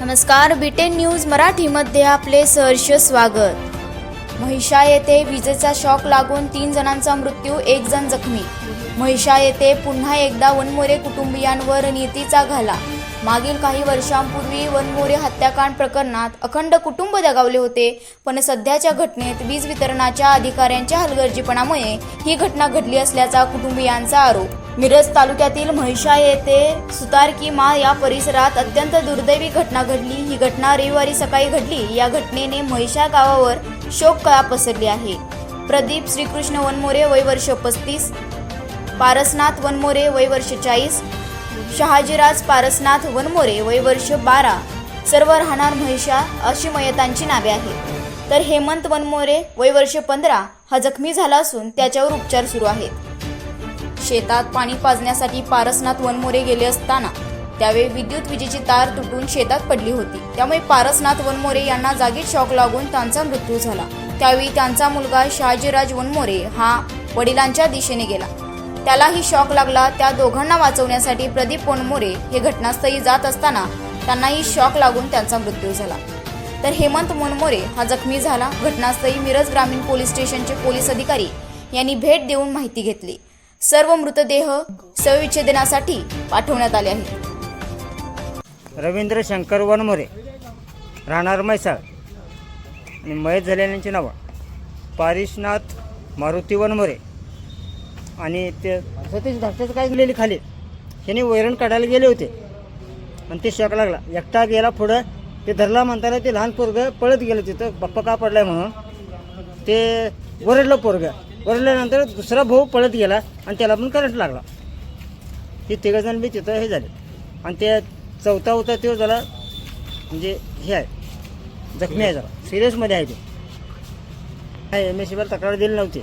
नमस्कार beaten news मराठीमध्ये आपले सहर्ष स्वागत. महिषा येथे विजेचा शॉक लागून तीन जणांचा मृत्यू एक जण जखमी. महिषा येथे पुन्हा एकदा वनमोरे कुटुंबियांवर नीतीचा घाला. मागील काही वर्षांपूर्वी वनमोरे हत्याकांड प्रकरणात अखंड कुटुंब दगावले होते पण सध्याच्या घटनेत वीज वितरणाच्या अधिकाऱ्यांच्या हलगर्जीपणामुळे ही घटना घडली असल्याचा कुटुंबियांचा आरोप. मिरज तालुक्यातील म्हैशा येथे सुतारकी मा या परिसरात अत्यंत दुर्दैवी घटना घडली. ही घटना रविवारी सकाळी घडली. या घटनेने म्हैशा गावावर शोककळा पसरली आहे. प्रदीप श्रीकृष्ण वनमोरे वय वर्ष पस्तीस. पारसनाथ वनमोरे वय वर्ष चाळीस. शहाजीराज पारसनाथ वनमोरे वय वर्ष बारा. सर्व राहणार म्हैशा अशी मयतांची नावे आहेत. तर हेमंत वनमोरे वय वर्ष पंधरा हा जखमी झाला असून त्याच्यावर उपचार सुरू आहेत. शेतात पाणी पाजण्यासाठी पारसनाथ वनमोरे गेले असताना त्यावेळी विद्युत विजेची तार तुटून शेतात पडली होती. त्यामुळे पारसनाथ वनमोरे यांना जागीच शॉक लागून त्यांचा मृत्यू झाला. त्यावेळी त्यांचा मुलगा शहाजीराज वनमोरे हा वडिलांच्या दिशेने गेला. त्यालाही शॉक लागला. त्या दोघांना वाचवण्यासाठी प्रदीप वनमोरे हे घटनास्थळी जात असताना त्यांनाही शॉक लागून त्यांचा मृत्यू झाला. तर हेमंत वनमोरे हा जखमी झाला. घटनास्थळी मिरज ग्रामीण पोलीस स्टेशनचे पोलीस अधिकारी यांनी भेट देऊन माहिती घेतली. सर्व मृतदेह शवविच्छेदनासाठी पाठवण्यात आले आहेत. रवींद्र शंकर वनमोरे राहणार म्हैसाळ आणि मयत झालेल्यांची नावं. पारिशनाथ मारुती वनमोरे आणि ते सतीश धाकट्याचं काय गेलेली खाली? ह्याने वैरण काढायला गेले होते. आणि ते शॉक लागला. एकटा गेला पुढं. ते धरला म्हणताना ते लहान पोरगं पळत गेलं तिथं. बाप्पा का पडलाय म्हणून? ते वरडलं पोरगं. वरल्यानंतर दुसरा भाऊ पळत गेला आणि त्याला पण करंट लागला. हे तिघंजण बी तिथं हे झाले. आणि ते चौथा होता तो जरा म्हणजे हे आहे जखमी आहे जरा. सिरियसमध्ये आहे ते. एम एस सीवर तक्रार दिली नव्हती.